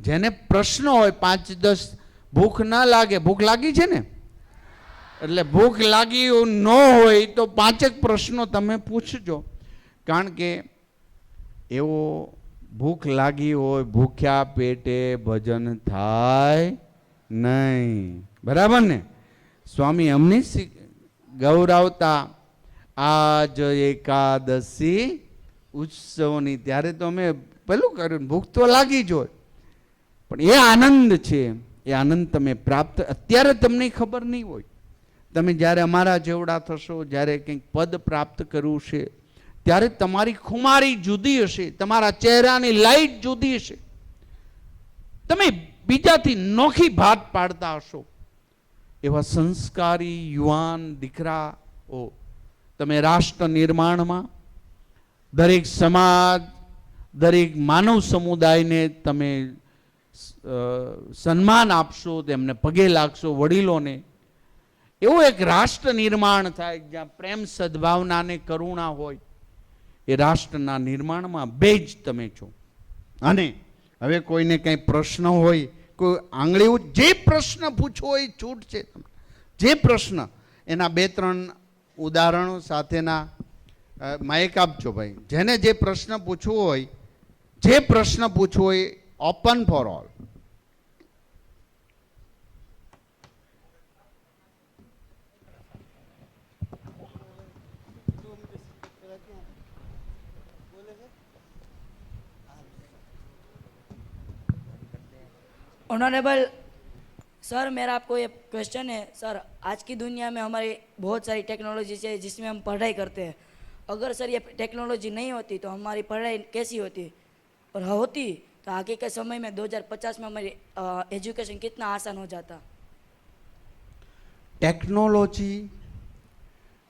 જેને પ્રશ્ન હોય પાંચ દસ, ભૂખ ના લાગે, ભૂખ લાગી છે ને? એટલે ભૂખ લાગી ન હોય તો પાંચેક પ્રશ્નો તમે પૂછજો. કારણ કે એવો ભૂખ લાગી હોય, ભૂખ્યા પેટે ભજન થાય નહીં. બરાબર ને? સ્વામી અમને ગૌરાવતા આજ એકાદશી ઉત્સવની, ત્યારે તો અમે પેલું કર્યું ભૂખ તો લાગી જ હોય. પણ એ આનંદ છે, એ આનંદ તમે પ્રાપ્ત, અત્યારે તમને ખબર નહીં હોય. તમે જ્યારે અમારા જેવડા થશો, જ્યારે કંઈક પદ પ્રાપ્ત કરવું છે, ત્યારે તમારી ખુમારી જુદી હશે, તમારા ચહેરાની લાઈટ જુદી હશે. તમે બીજાથી નોખી ભાત પાડતા હશો. એવા સંસ્કારી યુવાન દીકરાઓ, તમે રાષ્ટ્ર નિર્માણમાં, દરેક સમાજ, દરેક માનવ સમુદાયને તમે સન્માન આપશો, તેમને પગે લાગશો વડીલોને. એવું એક રાષ્ટ્ર નિર્માણ થાય જ્યાં પ્રેમ સદભાવનાને કરુણા હોય, એ રાષ્ટ્રના નિર્માણમાં બે જ તમે છો. અને હવે કોઈને કંઈ પ્રશ્ન હોય, કોઈ આંગળીઓ જે પ્રશ્ન પૂછવો એ છૂટ છે જે પ્રશ્ન, એના બે ત્રણ ઉદાહરણો સાથેના માયક આપજો ભાઈ. જેને જે પ્રશ્ન પૂછવો હોય, જે પ્રશ્ન પૂછવો હોય open for all. Honourable sir, मेरा आपको ये क्वेश्चन है, सर, आज की दुनिया में हमारी बहुत सारी टेक्नोलॉजी है जिसमें हम पढ़ाई करते हैं अगर सर, ये टेक्नोलॉजी नहीं होती तो हमारी पढ़ाई कैसी होती और होती तो आगे के समय में 2050 में हमारी एजुकेशन कितना आसान हो जाता ટેકનોલોજી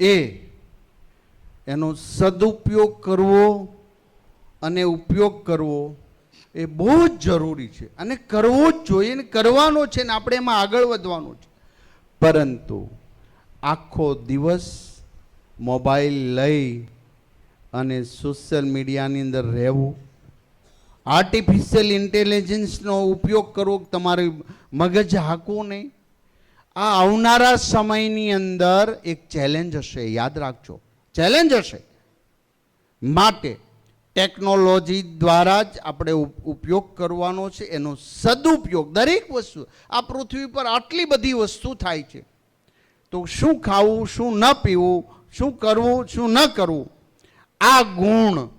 એ એનો સદુપયોગ કરવો અને ઉપયોગ કરવો એ બહુ જ જરૂરી છે અને કરવો જ જોઈએ ને કરવાનો છે ને આપણે એમાં આગળ વધવાનું છે પરંતુ આખો દિવસ મોબાઈલ લઈ અને સોશિયલ મીડિયાની અંદર રહેવું આર્ટિફિશિયલ ઇન્ટેલિજન્સનો ઉપયોગ કરવો તમારે મગજ હાંકવું નહીં. આ આવનારા સમયની અંદર એક ચેલેન્જ હશે, યાદ રાખજો. ચેલેન્જ હશે. માટે ટેકનોલોજી દ્વારા જ આપણે ઉપ- ઉપયોગ કરવાનો છે, એનો સદુપયોગ દરેક વસ્તુ. આ પૃથ્વી પર આટલી બધી વસ્તુ થાય છે. તો શું ખાવું, શું ન પીવું, શું કરવું, શું ન કરવું? આ ગુણ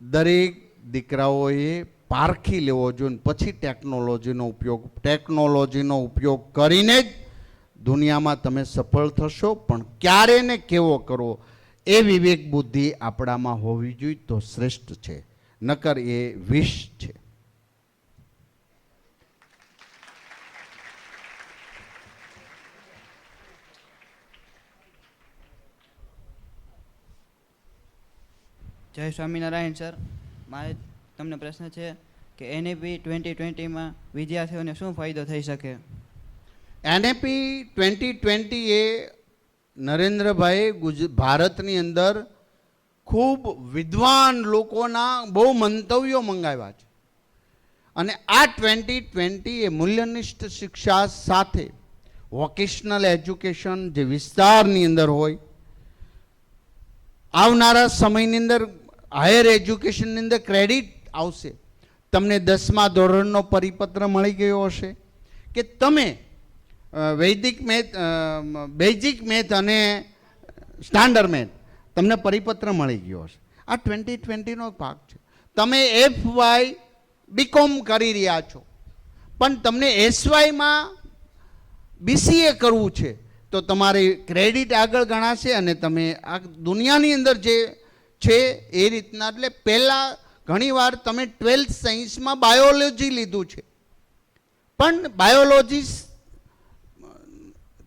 દરેક દીકરાઓએ પારખી લેવો જોઈએ પછી ટેકનોલોજીનો ઉપયોગ ટેકનોલોજીનો ઉપયોગ કરીને જ દુનિયામાં તમે સફળ થશો. પણ ક્યારે ને કેવો કરવો એ વિવેક બુદ્ધિ આપણામાં હોવી જોઈએ તો શ્રેષ્ઠ છે. નકર એ વિષ છે. જય સ્વામિનારાયણ, સર. મારે તમને પ્રશ્ન છે કે એનએપી ટ્વેન્ટી ટ્વેન્ટીમાં વિદ્યાર્થીઓને શું ફાયદો થઈ શકે? એનએપી ટ્વેન્ટી ટ્વેન્ટી એ નરેન્દ્રભાઈ ગુજ, ભારતની અંદર ખૂબ વિદ્વાન લોકોના બહુ મંતવ્યો મંગાવ્યા છે. અને આ ટ્વેન્ટી ટ્વેન્ટી એ મૂલ્યનિષ્ઠ શિક્ષા સાથે વોકેશનલ એજ્યુકેશન જે વિસ્તારની અંદર હોય, આવનારા સમયની અંદર હાયર એજ્યુકેશનની અંદર ક્રેડિટ આવશે. તમને દસમા ધોરણનો પરિપત્ર મળી ગયો હશે કે તમે વૈદિક મેથ બેઝિક મેથ અને સ્ટાન્ડર્ડ મેથ, તમને પરિપત્ર મળી ગયો હશે. આ ટ્વેન્ટી ટ્વેન્ટીનો ભાગ છે. તમે એફ વાય બીકોમ કરી રહ્યા છો. પણ તમને એસવાયમાં બીસીએ કરવું છે. તો તમારે ક્રેડિટ આગળ ગણાશે અને તમે આ દુનિયાની અંદર જે છે એ રીતના. એટલે પહેલાં ઘણીવાર તમે ટ્વેલ્થ સાયન્સમાં બાયોલોજી લીધું છે. પણ બાયોલોજી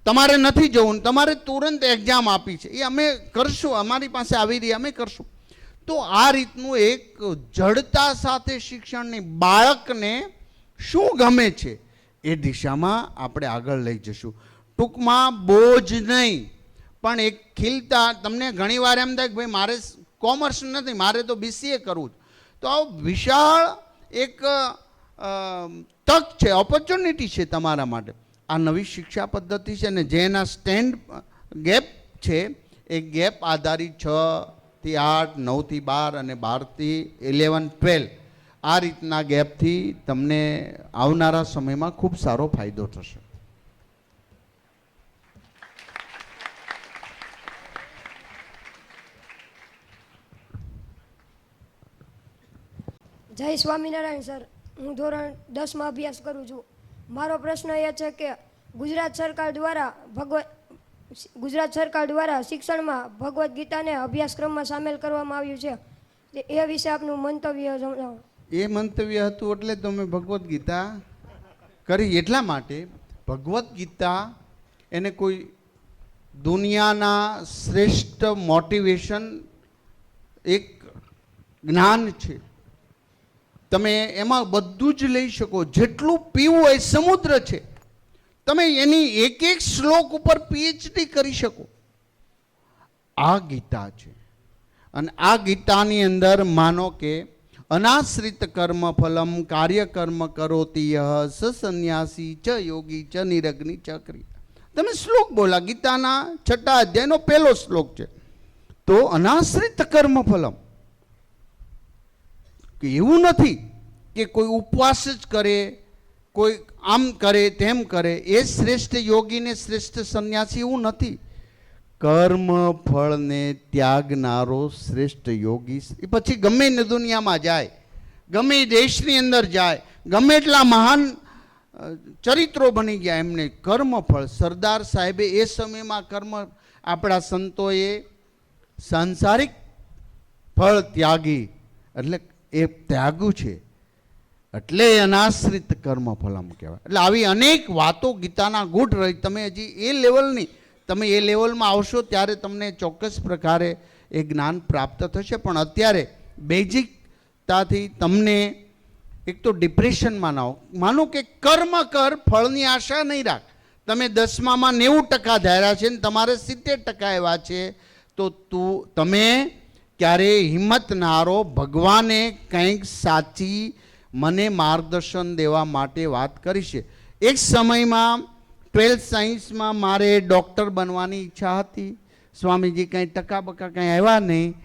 તમારે નથી જવું તમારે તુરંત એક્ઝામ આપી છે. એ અમે કરશું, અમારી પાસે આવી રહી, અમે કરશું. તો આ રીતનું એક જડતા સાથે શિક્ષણની બાળકને શું ગમે છે એ દિશામાં આપણે આગળ લઈ જશું. ટૂંકમાં બોજ નહીં, પણ એક ખીલતા. તમને ઘણીવાર એમ થાય કે ભાઈ મારે કોમર્સ નથી, મારે તો બીસીએ કરવું જ તો આ વિશાળ એક તક છે ઓપોર્ચ્યુનિટી છે તમારા માટે. આ નવી શિક્ષા પદ્ધતિ છે ને જેના સ્ટેન્ડ ગેપ છે, એ ગેપ આધારિત છ થી આઠ નવથી બાર અને બારથી ઇલેવન ટ્વેલ્વ આ રીતના ગેપથી તમને આવનારા સમયમાં ખૂબ સારો ફાયદો થશે. જય સ્વામિનારાયણ, સર. હું ધોરણ દસમાં અભ્યાસ કરું છું. મારો પ્રશ્ન એ છે કે ગુજરાત સરકાર દ્વારા ભગવત, ગુજરાત સરકાર દ્વારા શિક્ષણમાં ભગવદ્ ગીતાને અભ્યાસક્રમમાં સામેલ કરવામાં આવ્યું છે. એ વિશે આપનું મંતવ્ય જણાવો. એ મંતવ્ય હતું એટલે તમે ભગવદ્ ગીતા કરી. એટલા માટે ભગવદ્ ગીતા એને કોઈ દુનિયાના શ્રેષ્ઠ મોટિવેશન એક જ્ઞાન છે. તમે એમાં બધું જ લઈ શકો. જેટલું પીવું એ સમુદ્ર છે. તમે એની એક એક શ્લોક ઉપર પીએચડી કરી શકો. આ ગીતા છે. અને આ ગીતાની અંદર માનો કે અનાશ્રિત કર્મ ફલમ કાર્ય કર્મ કરોતી યહ સંન્યાસી ચ યોગી ચ નિરગ્નિ ચ તમે શ્લોક બોલા. ગીતાના છઠ્ઠા અધ્યાયનો પહેલો શ્લોક છે. તો અનાશ્રિત કર્મ ફલમ. કે એવું નથી કે કોઈ ઉપવાસ જ કરે, કોઈ આમ કરે, તેમ કરે. એ શ્રેષ્ઠ યોગીને શ્રેષ્ઠ સંન્યાસી એવું નથી. કર્મ ફળને ત્યાગનારો શ્રેષ્ઠ યોગી એ પછી ગમે ને દુનિયામાં જાય, ગમે દેશની અંદર જાય, ગમે એટલા મહાન ચરિત્રો બની ગયા એમને. કર્મફળ સરદાર સાહેબે એ સમયમાં કર્મ આપણા સંતોએ સાંસારિક ફળ ત્યાગી. એટલે એ ત્યાગું છે. એટલે અનાશ્રિત કર્મ ફલમ કહેવાય. એટલે આવી અનેક વાતો ગીતાના ગુટ રહી. તમે હજી એ લેવલની, તમે એ લેવલમાં આવશો ત્યારે તમને ચોક્કસ પ્રકારે એ જ્ઞાન પ્રાપ્ત થશે. પણ અત્યારે બેઝિકતાથી તમને એક તો ડિપ્રેશનમાં ના માનો કે કર્મ કર, ફળની આશા નહીં રાખ. તમે દસમામાં નેવું ટકા ધાર્યા છે ને તમારે સિત્તેર ટકા એવા છે, તો તું, તમે ક્યારેય હિંમત નારો ભગવાને કંઈક સાચી મને માર્ગદર્શન દેવા માટે વાત કરી છે. એક સમયમાં ટ્વેલ્થ સાયન્સમાં મારે ડૉક્ટર બનવાની ઈચ્છા હતી. સ્વામીજી કંઈ ટકા બકા કંઈ આવ્યા નહીં.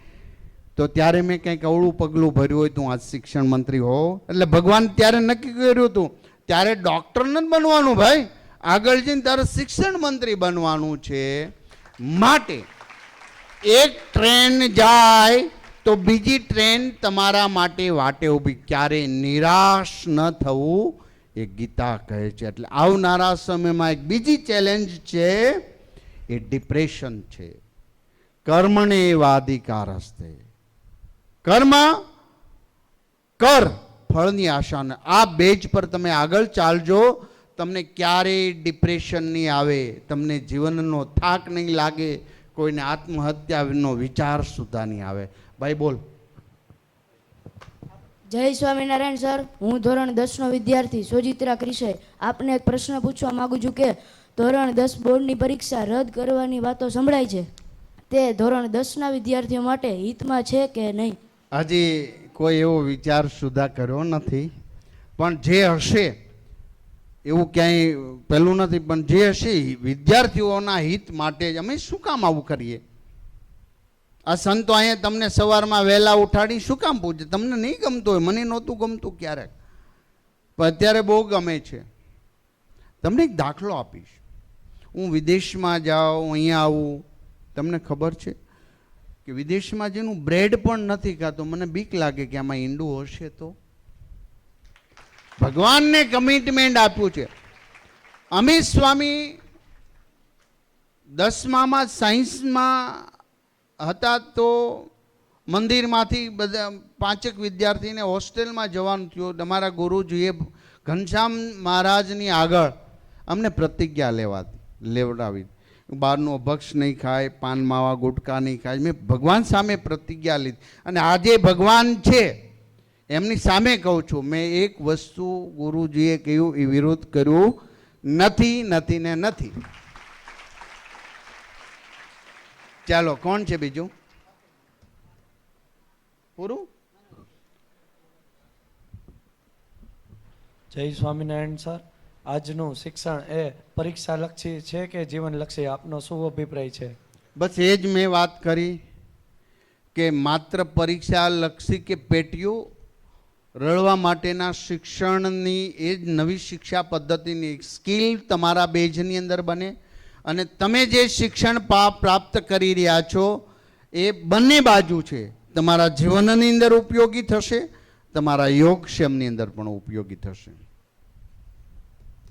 તો ત્યારે મેં કંઈક અવળું પગલું ભર્યું હોય તું આજ શિક્ષણ મંત્રી હો. એટલે ભગવાન ત્યારે નક્કી કર્યું હતું, ત્યારે ડૉક્ટર નથી બનવાનું ભાઈ. આગળ જઈને તારે શિક્ષણ મંત્રી બનવાનું છે. માટે એક ટ્રેન જાય તો બીજી ટ્રેન તમારા માટે વાટે ઊભી. ક્યારે નિરાશ ન થવું એ ગીતા કહે છે. એટલે આવનારા સમયમાં એક બીજી ચેલેન્જ છે, એ ડિપ્રેશન છે. કર્મને વાધિકાર હસ્તે કર્મ કર, ફળની આશાને. આ બેજ પર તમે આગળ ચાલજો, તમને ક્યારેય ડિપ્રેશન નહીં આવે, તમને જીવનનો થાક નહીં લાગે કોઈને આત્મહત્યાનો વિચાર સુધા નહીં આવે. ભાઈ બોલ. જય સ્વામિનારાયણ સર હું ધોરણ દસનો વિદ્યાર્થી સોજિત્રા ક્રિશે આપને એક પ્રશ્ન પૂછવા માગું છું કે ધોરણ દસ બોર્ડની પરીક્ષા રદ કરવાની વાતો સંભળાય છે? તે ધોરણ દસના વિદ્યાર્થીઓ માટે હિતમાં છે કે નહીં? હજી કોઈ એવો વિચાર સુધા કર્યો નથી. પણ જે હશે એવું ક્યાંય પહેલું નથી, પણ જે હશે વિદ્યાર્થીઓના હિત માટે જ અમે શું કામ આવું કરીએ? આ સંતો અહીંયા તમને સવારમાં વહેલા ઉઠાડી શું કામ પૂછે તમને નહીં ગમતું હોય, મને નહોતું ગમતું ક્યારેક. પણ અત્યારે બહુ ગમે છે. તમને એક દાખલો આપીશ. હું વિદેશમાં જાઉં અહીંયા આવું. તમને ખબર છે કે વિદેશમાં જેનું બ્રેડ પણ નથી ખાતો, મને બીક લાગે કે આમાં ઈંડું હશે તો? ભગવાનને કમિટમેન્ટ આપ્યું છે. અમે સ્વામી દસમામાં, સાયન્સમાં હતા તો મંદિરમાંથી બધા પાંચેક વિદ્યાર્થીને હોસ્ટેલમાં જવાનું થયું. તમારા ગુરુજીએ ઘનશ્યામ મહારાજની આગળ અમને પ્રતિજ્ઞા લેવાતી લેવડાવી. બહારનો ભક્ષ નહીં ખાય, પાન માવા, ગુટકા નહીં ખાય. મેં ભગવાન સામે પ્રતિજ્ઞા લીધી. અને આજે ભગવાન છે. એમની સામે કહું છું મેં એક વસ્તુ ગુરુજીએ કહ્યું એ વિરોધ કર્યું નથી નથી ને નથી. ચાલો કોણ છે બીજું? પૂરું જય સ્વામિનારાયણ સર. આજનું શિક્ષણ એ પરીક્ષાલક્ષી છે કે જીવનલક્ષી? આપનો શું અભિપ્રાય છે? બસ એ જ મેં વાત કરી કે માત્ર પરીક્ષા લક્ષી કે પેટીઓ રળવા માટેના શિક્ષણની એ જ નવી શિક્ષા પદ્ધતિની સ્કિલ તમારા બેઝની અંદર બને અને તમે જે શિક્ષણ પા- પ્રાપ્ત કરી રહ્યા છો એ બંને બાજુ છે તમારા જીવનની અંદર ઉપયોગી થશે તમારા યોગક્ષેમની અંદર પણ ઉપયોગી થશે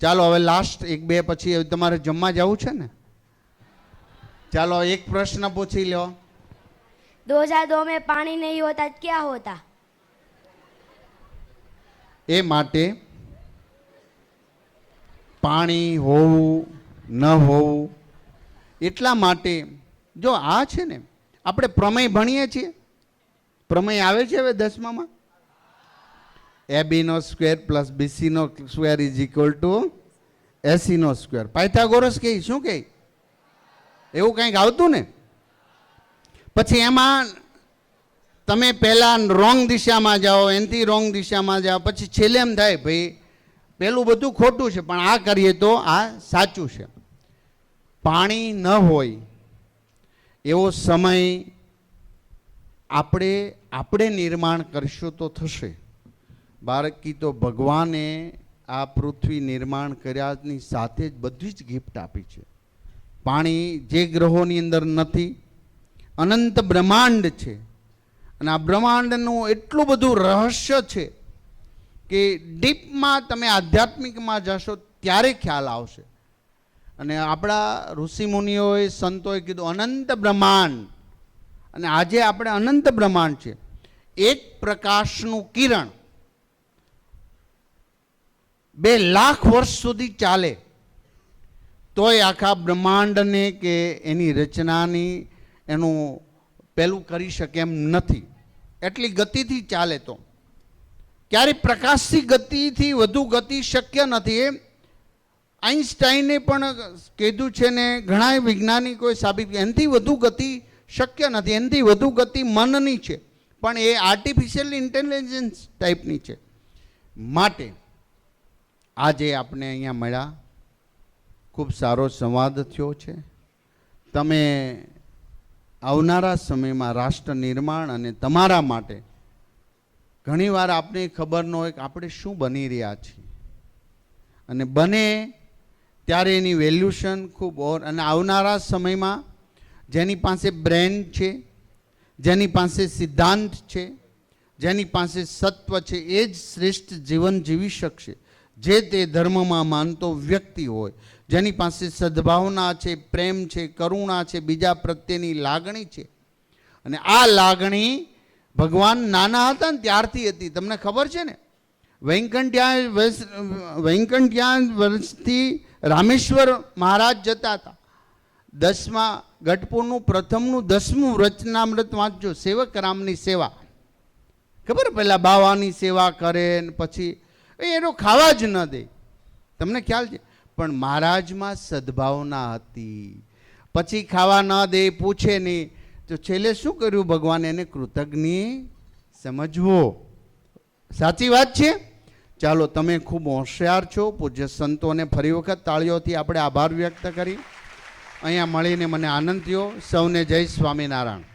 ચાલો હવે લાસ્ટ એક બે પછી હવે તમારે જમવા જવું છે ને ચાલો એક પ્રશ્ન પૂછી લો 2002 में पानी नहीं होता तो क्या होता એ માટે પાણી હોવું, ન હોવું, એટલા માટે જો આ છે ને, આપણે પ્રમેય ભણીએ છીએ. પ્રમેય આવે છે હવે દસમામાં? એ બીનો સ્ક્વેર પ્લસ બીસીનો સ્ક્વેર ઇઝ ઇક્વલ ટુ એસીનો સ્ક્વેર પાયથાગોરસ કહે, શું કહે? એવું કંઈક આવતું ને? પછી એમાં તમે પહેલાં રોંગ દિશામાં જાઓ, એનાથી રોંગ દિશામાં જાઓ, પછી છેલ્લે એમ થાય, ભાઈ, પેલું બધું ખોટું છે, પણ આ કરીએ તો આ સાચું છે. પાણી ન હોય, એવો સમય આપણે આપણે નિર્માણ કરશું તો થશે. બાળકી તો ભગવાને આ પૃથ્વી નિર્માણ કર્યાની સાથે જ બધી જ ગિફ્ટ આપી છે. પાણી જે ગ્રહોની અંદર નથી, અનંત બ્રહ્માંડ છે. અને આ બ્રહ્માંડનું એટલું બધું રહસ્ય છે કે ડીપમાં તમે આધ્યાત્મિકમાં જશો ત્યારે ખ્યાલ આવશે. અને આપણા ઋષિમુનિઓએ સંતોએ કીધું, અનંત બ્રહ્માંડ. અને આજે આપણે અનંત બ્રહ્માંડ છે. એક પ્રકાશનું કિરણ બે લાખ વર્ષ સુધી ચાલે. તોય આખા બ્રહ્માંડને કે એની રચનાની એનું પહેલું કરી શકે એમ નથી. એટલી ગતિથી ચાલે તો. ક્યારેય પ્રકાશથી ગતિથી વધુ ગતિ શક્ય નથી આઈન્સ્ટાઈને પણ કીધું છે ને ઘણા વૈજ્ઞાનિકોએ સાબિત એનાથી વધુ ગતિ શક્ય નથી. એનાથી વધુ ગતિ મનની છે. પણ એ આર્ટિફિશિયલ ઇન્ટેલિજન્સ ટાઈપની છે. માટે આજે આપણે અહીંયા મળ્યા. ખૂબ સારો સંવાદ થયો છે. તમે આવનારા સમયમાં રાષ્ટ્ર નિર્માણ અને તમારા માટે ઘણીવાર આપને ખબર ન હોય કે આપણે શું બની રહ્યા છીએ. અને બને ત્યારે એની વેલ્યુશન ખૂબ ઓર અને આવનારા સમયમાં જેની પાસે બ્રેન છે, જેની પાસે સિદ્ધાંત છે, જેની પાસે સત્વ છે, એ જ શ્રેષ્ઠ જીવન જીવી શકશે. જે તે ધર્મમાં માનતો વ્યક્તિ હોય જેની પાસે સદભાવના છે, પ્રેમ છે, કરુણા છે, બીજા પ્રત્યેની લાગણી છે. અને આ લાગણી ભગવાન નાના હતા ને ત્યારથી હતી. તમને ખબર છે ને? વૈકંઠ્યા વર્ષ વૈકંઠ્યા વર્ષથી રામેશ્વર મહારાજ જતા હતા. દસમા ગઢપુરનું પ્રથમનું દસમું રચનામૃત વાંચજો. સેવક રામની સેવા. ખબર? પહેલાં બાવાની સેવા કરે ને પછી એનો ખાવા જ ન દે. તમને ખ્યાલ છે? પણ મહારાજમાં સદભાવના હતી. પછી ખાવા ન દે, પૂછે નહીં. તો છેલ્લે શું કર્યું ભગવાન? એને કૃતજ્ઞ સમજવો. સાચી વાત છે? ચાલો, તમે ખૂબ હોશિયાર છો. પૂજ્ય સંતોને ફરી વખત તાળીઓથી આપણે આભાર વ્યક્ત કરી. અહીંયા મળીને મને આનંદ થયો. સૌને જય સ્વામિનારાયણ.